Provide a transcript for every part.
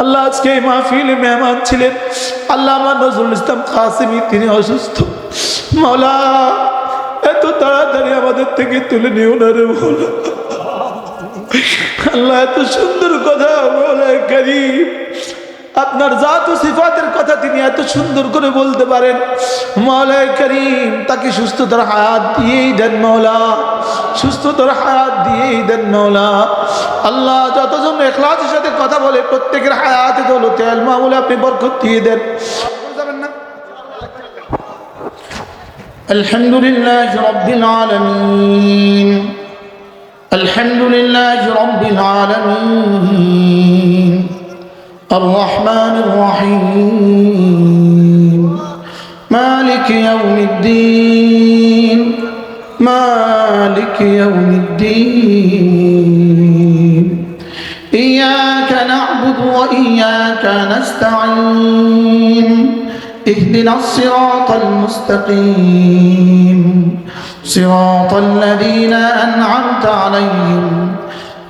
আল্লাহ আজকে এই মাহফিলে মেহমান ছিলেন। আল্লাহ আমার নজরুল ইসলাম কাসিমি, তিনি অসুস্থ। মাওলা, এত তাড়াতাড়ি আমাদের থেকে তুলে নিও না রে মাওলা। আল্লাহ, এত সুন্দর কথা বলে গরিব আপনার জাত ও সিফাতের কথা তিনি এত সুন্দর করে বলতে পারেন। মাওলায় করিম, তাকে সুস্থতার হায়াত দিয়েই দেন মাওলা। সুস্থতার হায়াত দিয়েই দেন মাওলা। আল্লাহ, যতজন এখলাসের সাথে কথা বলে প্রত্যেকের হায়াতে দৌলতে আলমা বলে আপনি বরকত দিয়ে দেন যাবেন না الحمد لله رب العالمين الحمد لله رب العالمين الرحمن الرحيم مالك يوم الدين مالك يوم الدين وإياك نستعين اهدنا الصراط المستقيم. صراط الذين أنعمت عليهم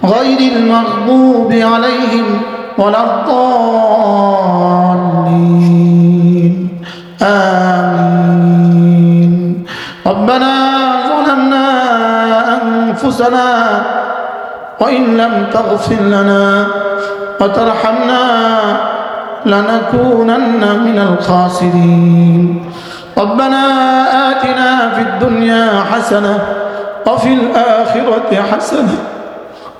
غير المغضوب عليهم ولا الضالين. آمين. ربنا ظلمنا أنفسنا وإن لم تغفر لنا وترحمنا لنكونن من الخاسرين. ربنا آتنا في الدنيا حسنة وفي الآخرة حسنة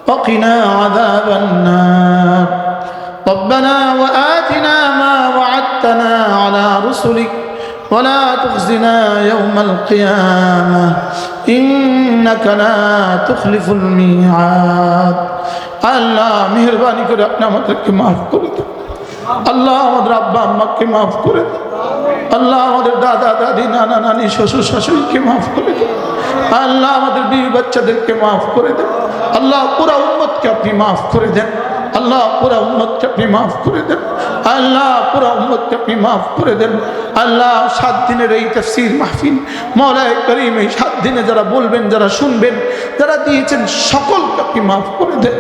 وقنا عذاب النار. ربنا وآتنا ما وعدتنا على رسلك ولا تخزنا يوم القيامة إنك لا تخلف الميعاد আল্লাহ মেহরবানি করে আপনি আমাদেরকে মাফ করে দেন আল্লাহ আমাদের আব্বা আম্মাকে মাফ করে দেন আল্লাহ আমাদের দাদা দাদি নানা নানি শ্বশুর শাশুড়িকে মাফ করে দেন আল্লাহ আমাদের বিবি বাচ্চাদেরকে মাফ করে দেন আল্লাহ পুরা উম্মতকে আপনি মাফ করে দেন আল্লাহ পুরা উম্মতকে আপনি মাফ করে দেন। আল্লাহ পুরা উম্মতকে আপনি মাফ করে দেন। আল্লাহ সাত দিনের এই তফসির মাহফিল, মৌলায় করিম এই সাত দিনে যারা বলবেন, যারা শুনবেন, যারা দিয়েছেন, সকলকে আপনি মাফ করে দেন।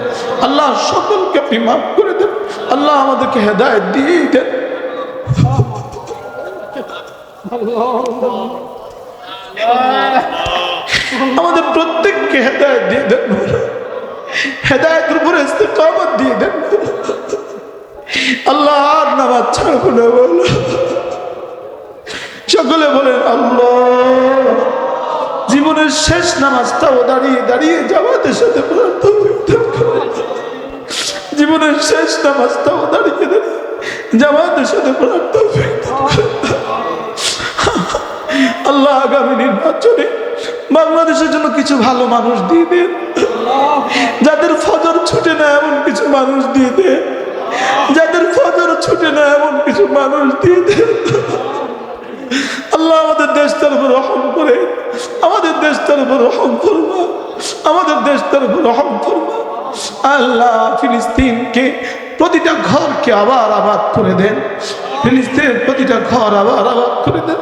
আল্লাহ সকলকে আপনি মাফ করে দেন। আল্লাহ আমাদেরকে হেদায়ত দিয়েই দেন। আমাদের প্রত্যেককে হেদায়ত দিয়ে দেন। হেদায়তের উপরে ইস্তেকামত দিয়ে দেন আল্লাহ আর নামাজ ছাড়বো না বল সকলে বলেন, আল্লাহ, জীবনের শেষ নামাজটাও দাঁড়িয়ে দাঁড়িয়ে জামাতের সাথে। জীবনের শেষ নামাজটাও দাঁড়িয়ে দাঁড়িয়ে জামাতের সাথে। আল্লাহ আগামী নির্বাচনে বাংলাদেশের জন্য কিছু ভালো মানুষ দিয়ে দেন যাদের ফজর ছুটে না, এমন কিছু মানুষ দিয়ে দেন যাদের ফজর ছুটে না, এমন কিছু মানুষ দিয়ে দেন আল্লাহ আমাদের দেশটার উপর রহম করে, আমাদের দেশটার উপর রহম করবা আমাদের দেশটার উপর রহম করবা আল্লাহ ফিলিস্তিনকে প্রতিটা ঘরকে আবার আবাদ করে দেন। ফিলিস্তিনের প্রতিটা ঘর আবার আবাদ করে দেন।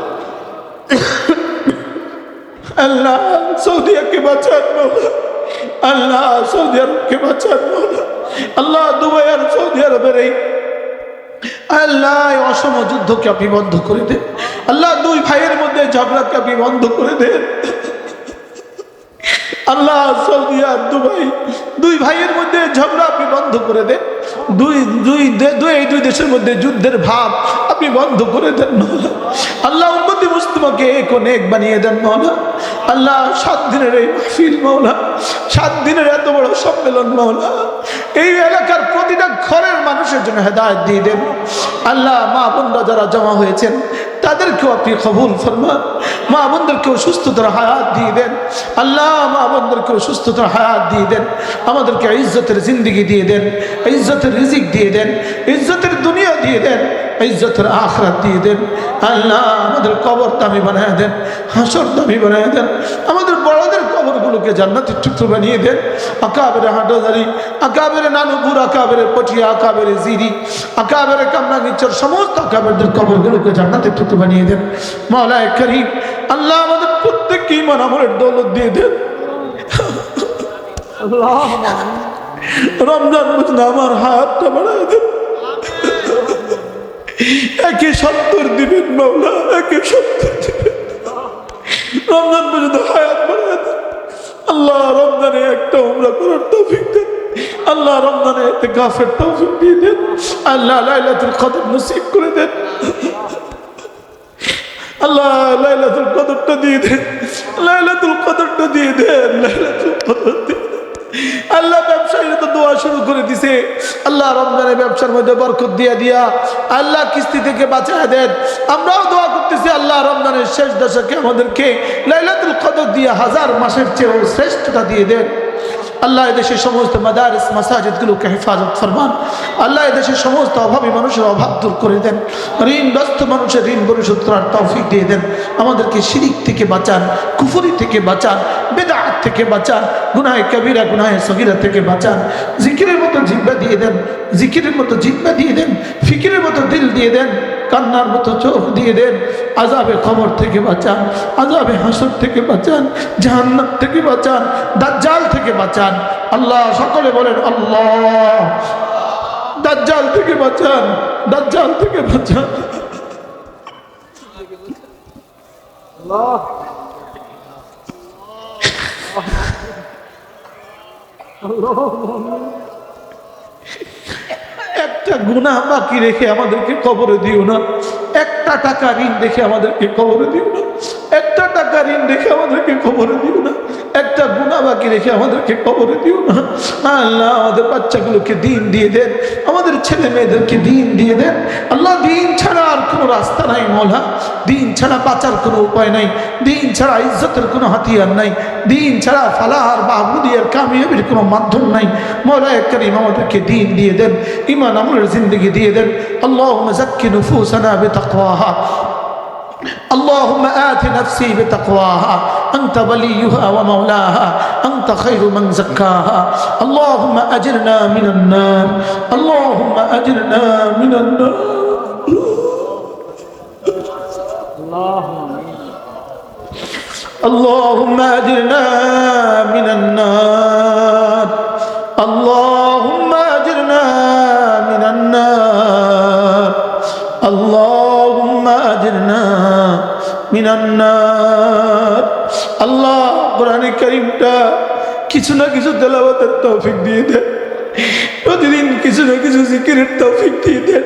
আল্লাহ সৌদিয়াকে বাঁচান। মৌলা আল্লাহ সৌদি আরবকে বাঁচান। আল্লাহ দুবাই আর সৌদি আরবের এই আল্লাহ অসম যুদ্ধকে আপনি বন্ধ করে দেন। আল্লাহ দুই ভাইয়ের মধ্যে ঝগড়াকে আপনি বন্ধ করে দেন। আল্লাহ সৌদি আর দুবাই দুই ভাইয়ের মধ্যে ঝগড়া আপনি বন্ধ করে দেন। দুই দুই দুই দুই দেশের মধ্যে যুদ্ধের ভাব আপনি বন্ধ করে দেন মৌলা আল্লাহ উম্মতি মুসলিমকে এক অনেক বানিয়ে দেন মৌলা আল্লাহ সাত দিনের এই মাহফিল মৌলা সাত দিনের এত বড় সম্মেলন মৌলা এই এলাকার প্রতিটা ঘরের মানুষের জন্য হেদায়ত দিয়ে দেন আল্লাহ মা বোনরা যারা জমা হয়েছেন, তাদেরকেও আপনি কবুল ফরমান। মা বোনদেরকেও সুস্থতার হায়াত দিয়ে দেন। আল্লাহ মা বোনদেরকেও সুস্থতার হায়াত দিয়ে দেন। আমাদেরকে ইজ্জতের জিন্দিগি দিয়ে দেন, ইজ্জতের রিজিক দিয়ে দেন, ইজ্জতের দুনিয়া দিয়ে দেন, ইজ্জতের আখরাত দিয়ে দেন। আল্লাহ আমাদের কবর দামি বানিয়ে দেন হাসর দামি বানিয়ে দেন। আমাদের বড়দের কবরগুলোকে জান্নাতের টুকরো বানিয়ে দেন। আকাবের হাঁটাদারি আকাবের নানুপুর আকাবের পটিয়া আকাবের জিরি আকাবের কামরাঙ্গিচর সমস্ত আকাবেরদের কবরগুলোকে জান্নাতের টুকরো বানিয়ে দেন। মাওলায় করিম আল্লাহ আমাদের প্রত্যেককে ইমান আমলের দৌলত দিয়ে দেন। রমজান বুঝলে আমার হাতটা বাড়ায় দেন। একে সত্তর দিবেন মাওলা একে সত্তর দিবেন। রমজান পর্যন্ত হায়াত আল্লাহ রমজানে একটা উমরা করার তৌফিক দেন। আল্লাহ রমজানে একটা গাফের তৌফিক দিয়ে দেন। আল্লাহ লাইলাতুল কদর নসিব করে দেন। আল্লাহ লাইলাতুল কদরটা দিয়ে দেন। লাইলাতুল কদরটা দিয়ে দেন। লাইলাতুল কদর দিয়ে। আল্লাহ ব্যবসায়ীরা তো দোয়া শুরু করে দিছে। আল্লাহ রমজানের ব্যবসার মধ্যে বরকত দিয়া দিয়া আল্লাহ কিস্তি থেকে বাঁচায় দেন। আমরাও দোয়া করতেছি, আল্লাহ রমজানের শেষ দশকে আমাদেরকে লাইলাতুল কদর দিয়ে হাজার মাসের চেয়েও শ্রেষ্ঠতা দিয়ে দেন। আল্লাহ এদেশের সমস্ত মাদারিস, মাসাজিদগুলোকে হেফাজত ফরমান। আল্লাহ এদেশের সমস্ত অভাবী মানুষের অভাব দূর করে দেন। ঋণগ্রস্ত মানুষের ঋণ পরিশোধ করার তৌফিক দিয়ে দেন। আমাদেরকে শিরিক থেকে বাঁচান, কুফুরি থেকে বাঁচান, বেদাত থেকে বাঁচান, গুনাহে কবিরা, গুনাহে সগিরা থেকে বাঁচান। জিকিরের মতো জিব্বা দিয়ে দেন, জিকিরের মতো জিব্বা দিয়ে দেন, ফিকিরের মতো দিল দিয়ে দেন। কান্নার মতো চোখ দিয়ে দেন। আজাবে খবর থেকে বাঁচান আজাবে হাসর থেকে বাঁচান, জাহান্নাম থেকে বাঁচান, দাজ্জাল থেকে বাঁচান। আল্লাহ সকলে বলেন, আল্লাহ, দাজ্জাল থেকে বাঁচান, দাজ্জাল থেকে বাঁচান। একটা গুণা বাকি রেখে আমাদেরকে কবরে দিও না। একটা টাকা ঋণ দেখে আমাদেরকে কবরে দিও না। একটা টাকা ঋণ দেখে আমাদেরকে কবরে দিও না। একটা গুণা বাকি রেখে আমাদেরকে কবরে দিও না আল্লাহ আমাদের বাচ্চাগুলোকে দিন দিয়ে দেন আমাদের ছেলে মেয়েদেরকে দিন দিয়ে দেন আল্লাহ দিন ছাড়া আর কোনো রাস্তা নাই মৌলা দিন ছাড়া বাঁচার কোনো উপায় নাই দিন ছাড়া ইজ্জতের কোনো হাতিয়ার নাই দিন ছাড়া ফালাহার বাহুদিয়ার কামিয়াবির কোনো মাধ্যম নাই মৌলা করিম আমাদেরকে দিন দিয়ে দেন ইমান আমলের জিন্দগি দিয়ে দেন আল্লাহ মজাক্কি নুফুসানা বেতাকওয়াহা اللهم آت نفسي بتقواها أنت وليها ومولاها أنت خير من زكاها. اللهم أجرنا من النار اللهم أجرنا من النار. اللهم أجرنا من النار. اللهم أجرنا من النار. اللهم أجرنا من النار. করিমটা কিছু না কিছু তেলাওয়াতের তৌফিক দিয়ে দেন। প্রতিদিন কিছু না কিছু জিকিরের তৌফিক দিয়ে দেন।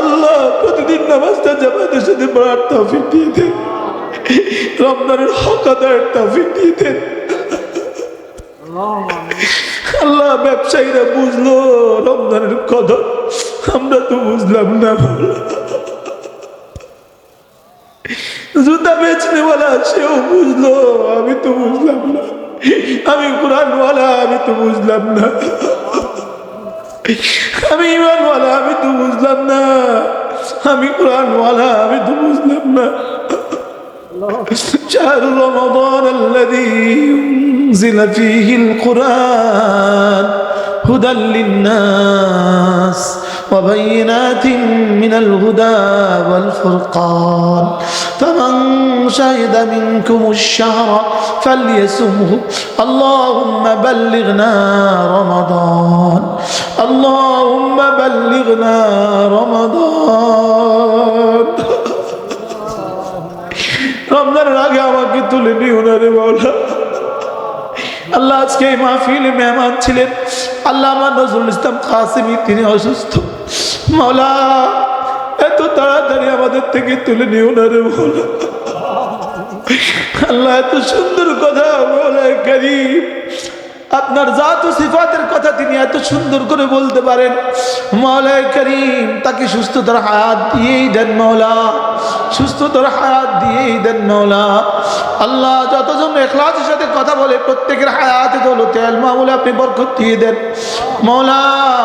আল্লাহ প্রতিদিন নামাজটা জামাতের সাথে পড়ার তৌফিক দিয়ে দেন। রমজানের হক আদায়ের তৌফিক দিয়ে দেন। আল্লাহ ব্যবসায়ীরা বুঝলো রমজানের কদর। আমরা তো বুঝলাম না। জুতা বেচনেওয়ালা সেও বুঝলো আমি তো বুঝলাম না আমি কোরআনওয়ালা আমি তো বুঝলাম না আমি ইমানওয়ালা আমি তো বুঝলাম না আমি কোরআনওয়ালা আমি তো বুঝলাম না شهر رمضان الذي أنزل فيه القرآن هدى للناس وبينات من الهدى والفرقان فمن شهد منكم الشهر فليسمه اللهم بلغنا رمضان اللهم بلغنا رمضان রমজানের আগে আমাকে তুলে নিও না রে বাউলা আল্লাহ আজকে এই মাহফিলে মেহমান ছিলেন আল্লাহ আমার নজরুল ইসলাম কাসিমি তিনি অসুস্থ মাওলা, এত তাড়াতাড়ি আমাদের থেকে তুলে নিও না রে মাওলা। আল্লাহ, এত সুন্দর কথা বলে, গরিব। আপনার জাত ও সিফাতের কথা তিনি এত সুন্দর করে বলতে পারেন। মাওলায় করিম, তাকে সুস্থতার হায়াত দিয়েই দেন মাওলা সুস্থতার হায়াত দিয়েই দেন মাওলা আল্লাহ যতজন এখলাসের সাথে কথা বলে, প্রত্যেকের হায়াতে দৌলতে আলমা বলে আপনি বরকত দিয়ে দেন। মৌলা,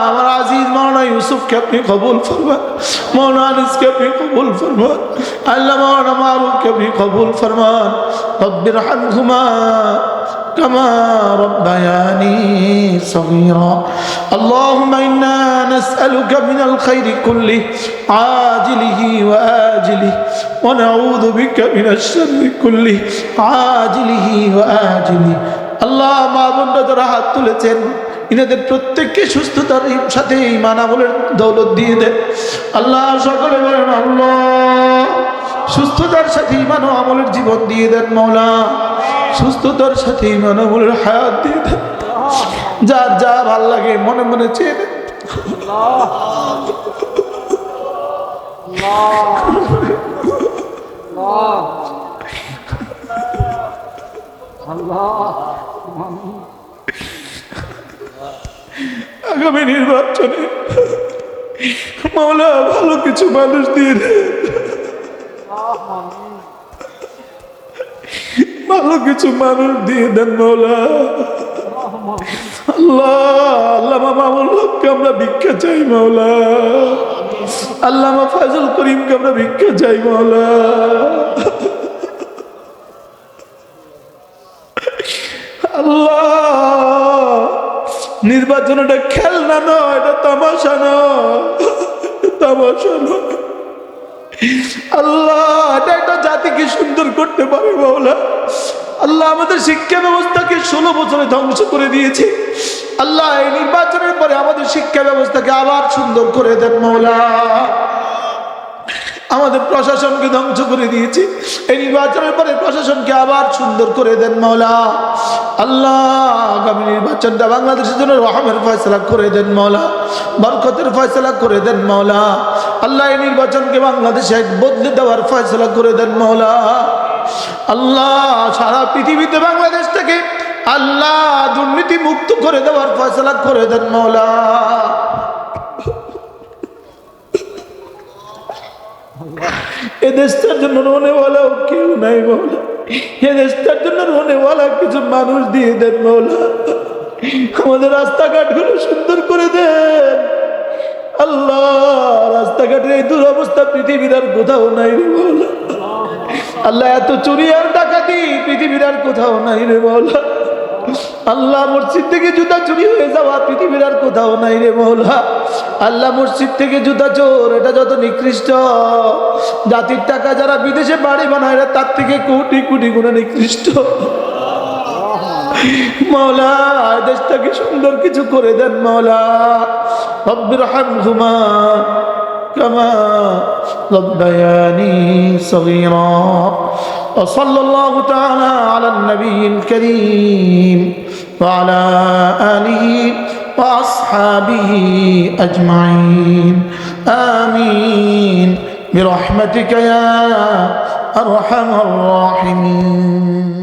আমার আজিজ মৌলানা ইউসুফকে আপনি কবুল ফরমান। মৌলানা আনিসকে আপনি কবুল ফরমান। আল্লাহ মৌলানা মারুফকে আপনি কবুল ফরমান। রব্বির হামহুমা كما ربياني صغيرا اللهم إنا نسألك من الخير كله عاجله وآجله ونعوذ بك من الشر كله عاجله وآجله আল্লাহ মা বোনরা যারা হাত তুলেছেন ইনাদের প্রত্যেককে সুস্থতার সাথে ইমান আমলের দৌলত দিয়ে দেন আল্লাহ সকলে বলেন আল্লাহ সুস্থতার সাথে ইমান ও আমলের জীবন দিয়ে দেন মৌলা সুস্থতার সাথে আমলের হায়াত দিয়ে দেন। যার যা ভালো লাগে মনে মনে চেয়ে দেন। আগামী নির্বাচনে মাওলা ভালো কিছু মানুষ দিয়ে দেন। ভালো কিছু মানুষ দিয়ে দেন মাওলা আল্লাহ নির্বাচন এটা খেলনা নয়, এটা তামাশা নয়। তামাশা নয়। আল্লাহ, এটা একটা জাতিকে সুন্দর করতে পারে মাওলা আল্লাহ আমাদের শিক্ষা ব্যবস্থাকে ষোলো বছরে ধ্বংস করে দিয়েছে। আল্লাহ এই নির্বাচনের পরে আমাদের শিক্ষা ব্যবস্থাকে আবার সুন্দর করে দেন মৌলা আমাদের প্রশাসনকে ধ্বংস করে দিয়েছি। এই নির্বাচনের পরে প্রশাসনকে আবার সুন্দর করে দেন মৌলা আল্লাহ আগামী নির্বাচনটা বাংলাদেশের জন্য রহমের ফয়সলা করে দেন মৌলা বরকতের ফয়সলা করে দেন মৌলা আল্লাহ এই নির্বাচনকে বাংলাদেশে বদলে দেওয়ার ফয়সলা করে দেন মৌলা আল্লাহ সারা পৃথিবীতে বাংলাদেশ থেকে আল্লাহ দুর্নীতি মুক্ত করে দেওয়ার ফয়সলা করে দেন মৌলা। এ দেশটার জন্য রোনেওয়ালাও কেউ নাই মৌলা। এ দেশটার জন্য রোনেওয়ালা কিছু মানুষ দিয়ে দেন মৌলা। আমাদের রাস্তাঘাটগুলো সুন্দর করে দেন। আল্লাহ, রাস্তাঘাটের এই দুরবস্থা পৃথিবীর আর কোথাও নাই রে মৌলা। আল্লাহ, এত চুরি আর ডাকাতি পৃথিবীর আর কোথাও নাই রে মৌলা। আল্লাহ মসজিদ থেকে জুতা চুরি হয়ে যাওয়া পৃথিবীর আর কোথাও নাই রে মৌলা। আল্লাহ মসজিদ থেকে জুতা চোর, এটা যত নিকৃষ্ট। জাতির টাকা যারা বিদেশে বাড়ি বানায় তার থেকে কোটি কোটি গুণে নিকৃষ্ট। মৌলা, দেশটাকে সুন্দর কিছু করে দেন মৌলা। রব্বির كما ربياني صغيرا. وصلى الله تعالى على النبي الكريم وعلى آله وأصحابه أجمعين. آمين. برحمتك يا أرحم الراحمين.